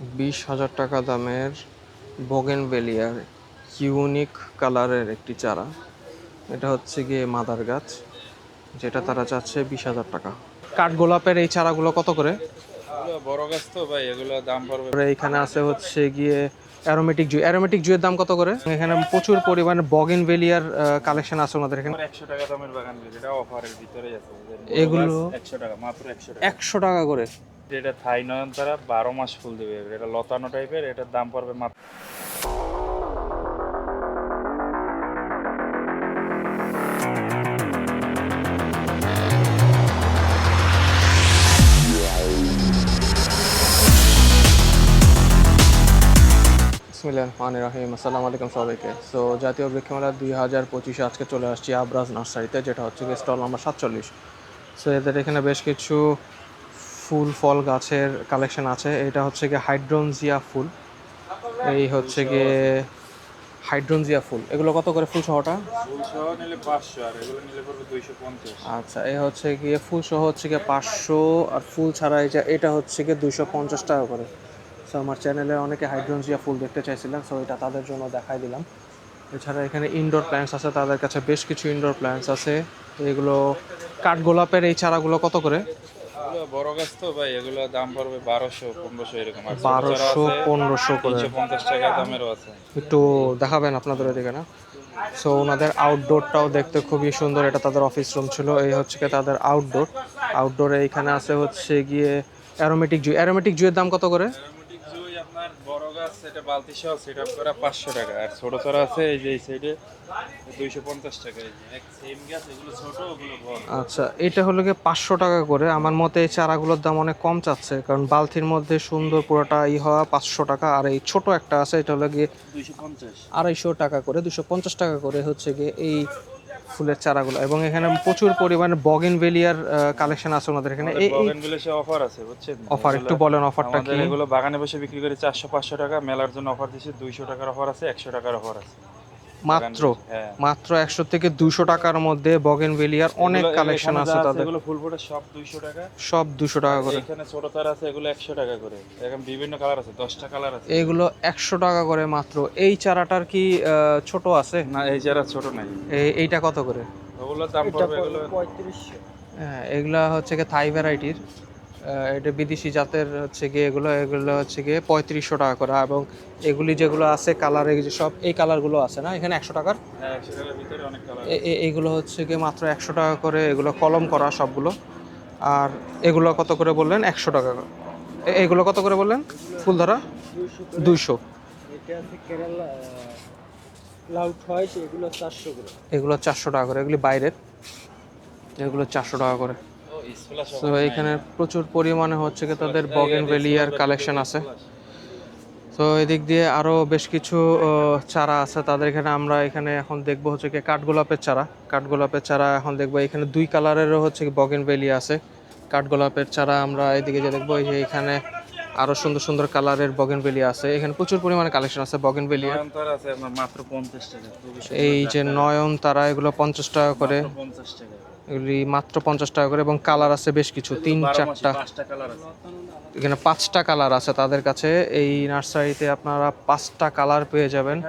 বিশ হাজার টাকা দামের বোগেন বেলিয়ার ইউনিক কালারের একটি চারা। এটা হচ্ছে গিয়ে মাদার গাছ যেটা তারা চাচ্ছে বিশ হাজার টাকা। কাঠগোলাপের এই চারাগুলো কত করে? বড় গাছ তো ভাই এগুলো দাম পড়বে। এখানে আছে হচ্ছে গিয়ে অ্যারোমেটিক জু অ্যারোমেটিক জুয়ের দাম কত করে? এখানে প্রচুর পরিমাণে বগেন ভেলিয়ার কালেকশন আছে ওনাদের এখানে। একশো টাকা দামের বাগান এটা অফারের ভিতরে আছে এগুলো- একশো টাকা মাত্র একশো টাকা। একশো টাকা করে। এটা থাই নয়নতারা বারো মাস ফুল দেবে। এটা লতানো টাইপের এটার দাম পড়বে মাত্র বিসমিল্লাহ রহমান রাহিম আসসালামু আলাইকুম সবাইকে। সো জাতীয় বৃক্ষমেলা দুই হাজার পঁচিশে আজকে চলে আসছি আবরাজ নার্সারিতে, যেটা হচ্ছে স্টল নাম্বার সাতচল্লিশ। সো এদের এখানে বেশ কিছু ফুল ফল গাছের কালেকশন আছে। এটা হচ্ছে গিয়ে হাইড্রোনজিয়া ফুল। এই হচ্ছে গিয়ে হাইড্রোনজিয়া ফুল। এগুলো কত করে ফুল সহটা আচ্ছা এই হচ্ছে গিয়ে ফুল সহ হচ্ছে গিয়ে পাঁচশো আর ফুল ছাড়া এটা এটা হচ্ছে গিয়ে দুইশো পঞ্চাশ টাকা করে। সো আমার চ্যানেলে অনেকে হাইড্রোনজিয়া ফুল দেখতে চাইছিলেন সো এটা তাদের জন্য দেখাই দিলাম। এছাড়া এখানে ইনডোর প্ল্যান্টস আছে তাদের কাছে বেশ কিছু ইনডোর প্ল্যান্টস আছে। এগুলো কাঠগোলাপের এই চারাগুলো কত করে? বড় গাছ তো ভাই এগুলো দাম পড়বে বারোশো পনেরোশো এরকম। বারোশো পনেরোশো করে। পঞ্চাশ টাকা দামেরও আছে। একটু দেখাবেন আপনাদের ওইদিকে না? সো ওনাদের আউটডোরটাও দেখতে খুবই সুন্দর। এটা তাদের অফিস রুম ছিল। এই হচ্ছে কি তাদের আউটডোর আউটডোরে এইখানে আছে হচ্ছে গিয়ে অ্যারোমেটিক জু অ্যারোমেটিক জুয়ের দাম কত করে অ্যারোমেটিক জুই আপনার বড় গাছ এটা বালতি সহ সেট আপ করা পাঁচশো টাকা। আর ছোট আছে এই যে এই সাইডে দুইশো পঞ্চাশ টাকা এই যে এক সেম গাছ এগুলো ছোট ওগুলো বড়। আচ্ছা এটা হলো গিয়ে পাঁচশো টাকা করে। আমার মতে এই চারাগুলোর দাম অনেক কম চাচ্ছে কারণ বালতির মধ্যে সুন্দর পুরোটা ই হওয়া পাঁচশো টাকা আর এই ছোট একটা আছে এটা হলো গিয়ে দুইশো পঞ্চাশ। আড়াইশো টাকা করে দুশো পঞ্চাশ টাকা করে হচ্ছে গিয়ে এই ফুলের চারাগুলো। এবং এখানে প্রচুর পরিমাণে বগেন ভেলিয়ার কালেকশন আছে ওনাদের এখানে। এই বগেন অফার আছে বুঝছেন? অফার একটু বলেন অফারটা কি? এগুলো বাগানে বসে বিক্রি করে 400 500 টাকা। মেলার জন্য অফার দিচ্ছে দুইশো টাকার অফার আছে একশো টাকার অফার আছে। মাত্র হ্যাঁ। মাত্র একশো থেকে দুশো টাকার মধ্যে বগেন ভেলিয়ার অনেক কালেকশন আছে তাদের। ফুল ফুটে সব দুইশো টাকা। সব দুশো টাকা করে। এখানে ছোট তার আছে এগুলো একশো টাকা করে। এখন বিভিন্ন কালার আছে দশটা কালার আছে। এগুলো একশো টাকা করে মাত্র। এই চারাটার কি ছোট আছে? না এই যারা ছোট নাই। এইটা কত করে? ওগুলো দাম পড়বে এগুলো হ্যাঁ এগুলা হচ্ছে গিয়ে থাই ভ্যারাইটির এটা বিদেশি জাতের হচ্ছে গিয়ে এগুলো এগুলো হচ্ছে গিয়ে পঁয়ত্রিশশো টাকা করে। এবং এগুলি যেগুলো আছে কালার এই যে সব এই কালারগুলো আছে না? এখানে একশো টাকার? হ্যাঁ একশো টাকার ভিতরে অনেক এ- এ- এইগুলো হচ্ছে গিয়ে মাত্র একশো টাকা করে এগুলো কলম করা সবগুলো। আর এগুলো কত করে বললেন? একশো টাকা করে। এ- এগুলো কত করে বললেন? ফুল ধরা দুইশো হয় এগুলো চারশো টাকা করে এগুলি বাইরের। এগুলো চারশো টাকা করে। তো এখানে প্রচুর পরিমাণে হচ্ছে কি তাদের বগেন ভেলিয়ার কালেকশন আছে। তো এদিক দিয়ে আরও বেশ কিছু চারা আছে তাদের এখানে। আমরা এখানে এখন দেখব হচ্ছে কি কাঠগোলাপের চারা। কাঠগোলাপের চারা এখন দেখব। এখানে দুই কালারেরও হচ্ছে বগেন ভেলি আছে। কাঠগোলাপের চারা আমরা এদিকে যে দেখব এই যে এখানে আরও সুন্দর সুন্দর কালারের বগেন ভেলি আছে। এখানে প্রচুর পরিমাণে কালেকশন আছে বগেন ভেলিয়ার নয়নতারা আছে আপনার মাত্র পঞ্চাশ টাকা। খুবই সুন্দর এই যে নয়ন তারা এগুলো পঞ্চাশ টাকা করে। এগুলি মাত্র পঞ্চাশ টাকা করে এবং কালার আছে বেশ কিছু তিন চারটা। কালার এখানে পাঁচটা কালার আছে তাদের কাছে। এই নার্সারিতে আপনারা পাঁচটা কালার পেয়ে যাবেন।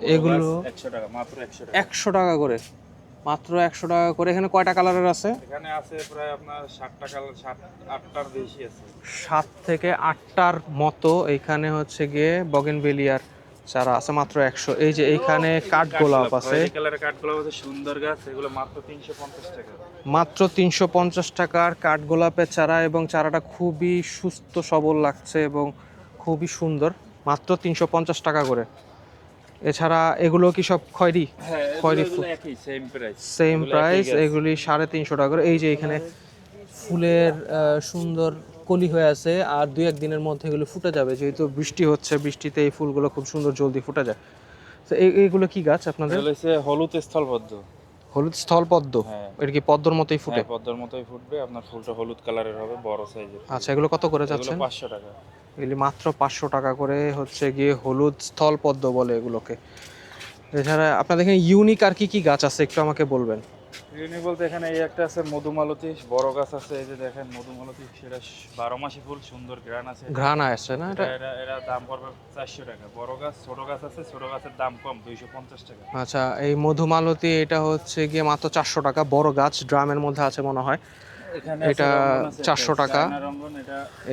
এগুলো- একশো টাকা করে। মাত্র একশো টাকা করে। এখানে কয়টা কালারের আছে? এখানে আছে প্রায় আপনার কালার ষাট আটটার বেশি আছে। সাত থেকে আটটার মতো। এখানে হচ্ছে গিয়ে বগেন বেলিয়ার। চারা আছে মাত্র একশো। এই যে এইখানে কালারের কাঠগোলাপ আছে সুন্দর গাছ এগুলো মাত্র তিনশো পঞ্চাশ টাকা। মাত্র তিনশো পঞ্চাশ টাকার কাঠগোলাপের চারা এবং চারাটা খুবই সুস্থ সবল লাগছে এবং খুবই সুন্দর। মাত্র তিনশো পঞ্চাশ টাকা করে। এছাড়া এগুলো কি সব খয়রি? হ্যাঁ খয়েরি সেম প্রাইস। এগুলি সাড়ে তিনশো টাকা করে। এই যে এখানে ফুলের সুন্দর কলি হয়ে আছে আর দুই এক দিনের মধ্যে এগুলো ফুটে যাবে। যেহেতু বৃষ্টি হচ্ছে বৃষ্টিতে এই ফুলগুলো খুব সুন্দর জলদি ফুটে যায়। তো এই এইগুলো কি গাছ আপনাদের? হলুদ স্থলবদ্ধ হলুদ স্থলপদ্ম? হ্যাঁ। এটা কি পদ্মর মতোই ফুটে? হ্যাঁ, পদ্মার মতোই ফুটবে। আপনার ফুলটা হলুদ কালারের হবে বড় সাইজের আচ্ছা এগুলো কত করে যাচ্ছেন? পাঁচশো টাকা। এগুলি মাত্র পাঁচশো টাকা করে হচ্ছে গিয়ে হলুদ স্থলপদ্ম বলে এগুলোকে। এছাড়া আপনাদের এখানে ইউনিক আর কি কি গাছ আছে একটু আমাকে বলবেন? ইউনিক বলতে এখানে এই একটা আছে মধুমালতী বড় গাছ আছে এই যে দেখেন মধুমালতী সেটা বারো মাসি ফুল সুন্দর গ্রান আছে। ঘ্রাণ আসছে না এটা? এরা দাম পড়বে চারশো টাকা। বড় গাছ ছোট গাছ আছে ছোট গাছের দাম কম দুইশো পঞ্চাশ টাকা। আচ্ছা এই মধুমালতী এটা হচ্ছে গিয়ে মাত্র চারশো টাকা বড় গাছ ড্রামের মধ্যে আছে মনে হয়। এটা আছে রঙ্গন আছে 400 একটা, টাকা।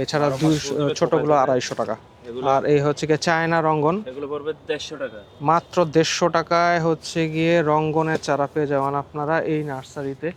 এছাড়া দুই ছোটগুলো আড়াইশো টাকা। আর এই হচ্ছে গিয়ে চায়না রঙ্গন। এগুলো পড়বে দেড়শো টাকা। মাত্র দেড়শো টাকায় হচ্ছে গিয়ে রঙ্গনের চারা পেয়ে যাবেন আপনারা এই নার্সারিতে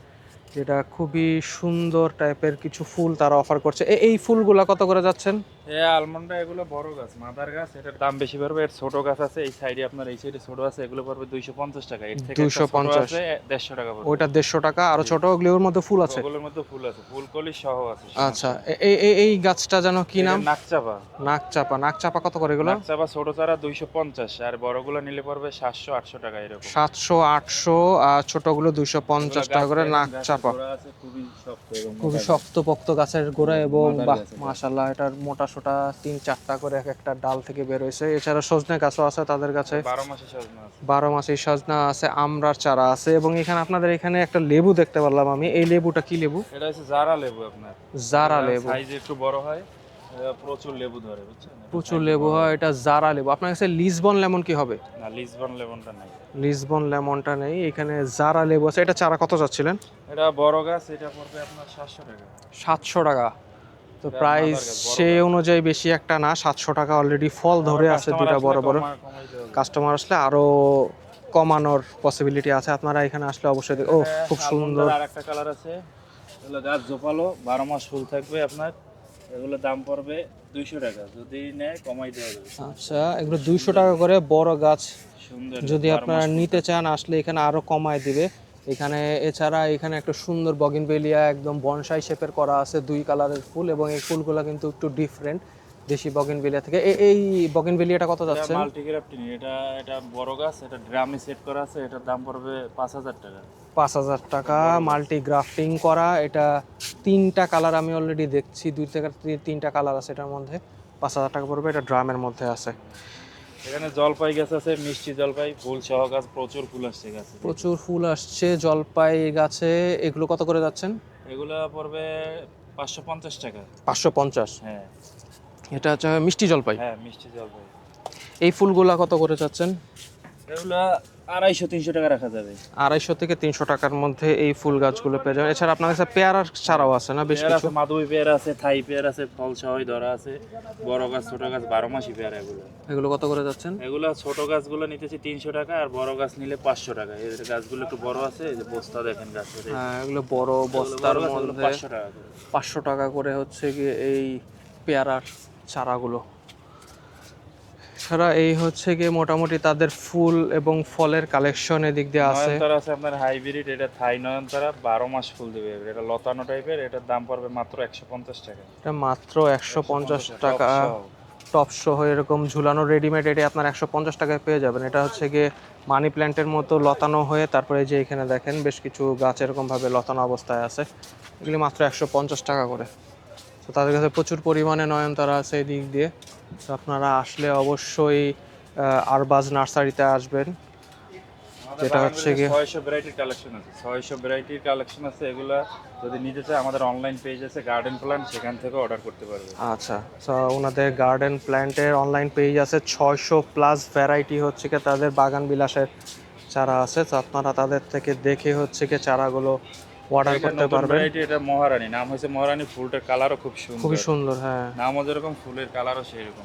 যেটা খুবই সুন্দর টাইপের কিছু ফুল তারা অফার করছে। এই ফুলগুলা কত করে যাচ্ছেন? এই আলমন্ডা এগুলো বড় গাছ মাদার গাছ এটার দাম বেশি পড়বে। এর ছোট গাছ আছে এই সাইডে আপনার এই সাইডে ছোট আছে এগুলো পড়বে দুইশো পঞ্চাশ টাকা। এর থেকে 250 দেড়শো টাকা পড়বে। ওইটা দেড়শো টাকা আরও ছোট ওগুলোর মধ্যে ফুল আছে? ওগুলোর মধ্যে ফুল আছে ফুলকলি সহ আছে। আচ্ছা এই এই- গাছটা যেন কি নাম? নাকচাপা নাক চাপা নাক চাপা কত করে এগুলো? নাকচাপা ছোট চারা দুইশো পঞ্চাশ আর বড়গুলো নিলে পড়বে সাতশো আটশো টাকা এরকম। সাতশো আটশো আর ছোটগুলো দুইশো পঞ্চাশ এগুলো টাকা করে গাছের- নাক চাপা খুবই শক্ত এবং খুবই শক্তপোক্ত গাছের গোড়া এবং বাহ গাছ এটার মোটা সোটা তিন চারটা করে এক একটা ডাল থেকে বের হয়েছে। এছাড়া সজনে গাছও আছে তাদের কাছে। বারো মাসে সজনা আছে। বারো মাসে সজনা আছে আমরার চারা আছে এবং এখানে আপনাদের এখানে একটা লেবু দেখতে পারলাম আমি। এই লেবুটা কি লেবু? এটা হচ্ছে জারা লেবু আপনার। জারা লেবু। সাইজ একটু বড় হয় প্রচুর লেবু ধরে বুঝছেন? প্রচুর লেবু হয় এটা জারা লেবু। আপনার কাছে লিসবন লেমন কি হবে? না লিসবন লেবনটা নাই। লিসবন লেমনটা নেই এখানে জারা লেবু আছে। এটা চারা কত যাচ্ছিলেন এটা বড় গাছ এটা পড়বে আপনার সাতশো টাকা। সাতশো টাকা। তো প্রাইস সেই অনুযায়ী বেশি একটা না সাতশো টাকা অলরেডি ফল ধরে আছে দুটা বড় বড়। কাস্টমার আসলে আরও কমানোর পসিবিলিটি আছে। আপনারা এখানে আসলে অবশ্যই ও খুব হ্যাঁ, সুন্দর। আলমন্ডার আরেকটা কালার আছে। এগুলো গাছ জোপালো বারো মাস ফুল থাকবে আপনার। এগুলো দাম পড়বে দুইশো টাকা। যদি নেয় কমাই দেওয়া যাবে। আচ্ছা এগুলো দুইশো টাকা করে বড় গাছ। সুন্দর যদি আপনারা নিতে চান আসলে এখানে আরও কমায় দিবে। এখানে এছাড়া এখানে একটা সুন্দর বগিনবেলিয়া একদম বনসাই শেপের করা আছে দুই কালারের ফুল এবং এই ফুলগুলো কিন্তু একটু ডিফারেন্ট দেশি বগিনবেলিয়া থেকে। এই বগিনবেলিয়াটা কত যাচ্ছে? মাল্টিগ্রাফটিং এটা এটা বড় গাছ এটা ড্রামে সেট করা আছে এটার দাম পড়বে পাঁচ হাজার টাকা। পাঁচ হাজার টাকা মাল্টি গ্রাফটিং করা এটা তিনটা কালার আমি অলরেডি দেখছি দুই থেকে তিনটা কালার আছে এটার মধ্যে পাঁচ হাজার টাকা পড়বে এটা ড্রামের মধ্যে আছে। এখানে জলপাই গাছ আছে মিষ্টি জলপাই ফুল সহ গাছ প্রচুর ফুল আসছে গাছে। প্রচুর ফুল আসছে জলপাই গাছে। এগুলো কত করে যাচ্ছেন? এগুলো পড়বে পাঁচশো পঞ্চাশ টাকা। পাঁচশো পঞ্চাশ? হ্যাঁ। এটা হচ্ছে মিষ্টি জলপাই? হ্যাঁ মিষ্টি জলপাই। এই ফুলগুলা কত করে যাচ্ছেন? এগুলা আড়াইশো তিনশো টাকা রাখা যাবে। আড়াইশো থেকে তিনশো টাকার মধ্যে এই ফুল গাছগুলো পেয়ে যাবেন এছাড়া আপনার কাছে পেয়ারার চারাও আছে না বেশ কিছু? আছে মাধবী পেয়ারা আছে থাই পেয়ারা আছে ফল সহই ধরা আছে। বড় গাছ ছোট গাছ বারো মাসি পেয়ারা এগুলো। এগুলো কত করে যাচ্ছেন? এগুলো ছোট গাছগুলো নিতেছি তিনশো টাকা আর বড় গাছ নিলে পাঁচশো টাকা। এই গাছগুলো একটু বড় আছে এই যে বস্তা দেখেন গাছের হ্যাঁ এগুলো বড় বস্তার গাছ, মধ্যে পাঁচশো টাকা করে। পাঁচশো টাকা করে হচ্ছে গিয়ে এই পেয়ারার চারাগুলো। ছাড়া এই হচ্ছে গিয়ে মোটামুটি তাদের ফুল এবং ফলের কালেকশন এদিক দিয়ে আছে। নয়নতারা আছে আপনার হাইব্রিড এটা থাই নয়নতারা বারো মাস ফুল দেবে এটা লতানো টাইপের এটার দাম পড়বে মাত্র একশো পঞ্চাশ টাকা। এটা মাত্র একশো পঞ্চাশ টাকা। টপ সহ। এরকম ঝুলানো রেডিমেড এটি আপনার একশো পঞ্চাশ টাকায় পেয়ে যাবেন। এটা হচ্ছে গিয়ে মানি প্ল্যান্টের মতো লতানো হয়ে তারপরে যে এখানে দেখেন বেশ কিছু গাছ এরকমভাবে লতানো অবস্থায় আছে। এগুলি মাত্র একশো পঞ্চাশ টাকা করে। তো তাদের কাছে প্রচুর পরিমাণে নয়নতারা আছে এই দিক দিয়ে। তো আপনারা আসলে অবশ্যই আরবাজ নার্সারিতে আসবেন। যেটা হচ্ছে গিয়ে- ছয়শো ভ্যারাইটির কালেকশন আছে। ছয়শো ভ্যারাইটির কালেকশন আছে এগুলা যদি নিতে চায় আমাদের অনলাইন পেজ আছে গার্ডেন প্ল্যান্ট সেখান থেকে অর্ডার করতে পারবে। আচ্ছা তো ওনাদের গার্ডেন প্ল্যান্টের অনলাইন পেজ আছে ছয়শো প্লাস ভ্যারাইটি হচ্ছে কি তাদের বাগান বিলাসের চারা আছে। তো আপনারা তাদের থেকে দেখে হচ্ছে কি চারাগুলো অর্ডার করতে পারবেন। এটা মহারানী। নাম হয়েছে মহারানী ফুলটার কালারও খুব সুন্দর খুবই সুন্দর। হ্যাঁ। নামও যেরকম ফুলের কালারও সেই রকম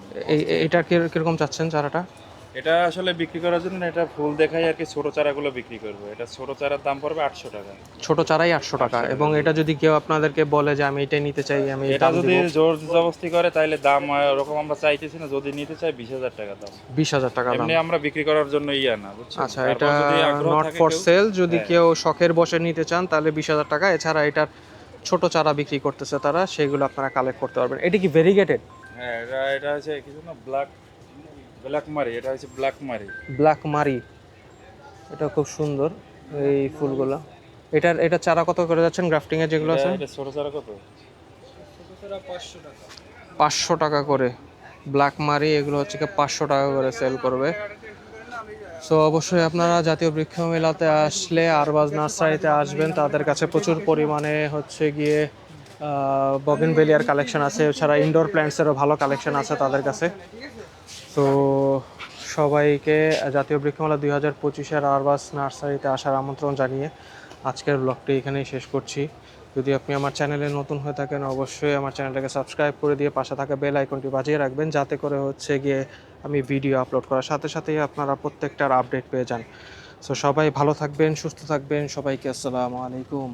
এটা কির- কীরকম চাচ্ছেন চারাটা? এটা আসলে বিক্রি করার জন্য এটা ফুল দেখাই আর কি ছোট চারাগুলো বিক্রি করব। এটা ছোট চারার দাম পড়বে আটশো টাকা। ছোট চারাই আটশো টাকা। এবং এটা যদি কেউ আপনাদেরকে বলে যে আমি এটাই নিতে চাই আমি এটা যদি জোর জবস্তি করে তাহলে দাম ওরকম আমরা চাইতেছি না। যদি নিতে চাই বিশ হাজার টাকা দাম। বিশ হাজার টাকা এমনি আমরা বিক্রি করার জন্য ইয়া না বুঝছেন? আচ্ছা এটা যদি নট ফর কেউ- সেল যদি হ্যাঁ। কেউ শখের বসে নিতে চান তাহলে বিশ হাজার টাকা। এছাড়া এটার ছোট চারা বিক্রি করতেছে তারা সেগুলো আপনারা কালেক্ট করতে পারবেন। এটা কি ভেরিগেটেড হ্যাঁ এটা এটা হচ্ছে কিছু না ব্ল্যাক ব্ল্যাক মারি এটা হচ্ছে ব্ল্যাক মারি ব্ল্যাক মারি এটা খুব সুন্দর এই ফুলগুলো। এটার এটা চারা কত করে যাচ্ছেন গ্রাফটিং এর যেগুলো আছে? এটা- এটা ছোট চারা কত? পাঁচশো টাকা করে। ব্ল্যাক মারি এগুলো হচ্ছে কি পাঁচশো টাকা করে সেল করবে। সো অবশ্যই আপনারা জাতীয় বৃক্ষ মেলাতে আসলে আরবাজ নার্সারিতে আসবেন তাদের কাছে প্রচুর পরিমাণে হচ্ছে গিয়ে বগেন ভেলিয়ার কালেকশন আছে। এছাড়া ইনডোর প্ল্যান্টসেরও ভালো কালেকশন আছে তাদের কাছে। তো সবাইকে জাতীয় বৃক্ষমেলা দুই হাজার পঁচিশের আরবাস নার্সারিতে আসার আমন্ত্রণ জানিয়ে আজকের ব্লগটি এখানেই শেষ করছি। যদি আপনি আমার চ্যানেলে নতুন হয়ে থাকেন, অবশ্যই আমার চ্যানেলটাকে সাবস্ক্রাইব করে দিয়ে পাশে থাকা বেল আইকনটি বাজিয়ে রাখবেন, যাতে করে হচ্ছে গিয়ে আমি ভিডিও আপলোড করার সাথে সাথেই আপনারা প্রত্যেকটার আপডেট পেয়ে যান। সো সবাই ভালো থাকবেন, সুস্থ থাকবেন। সবাইকে আসসালামু আলাইকুম।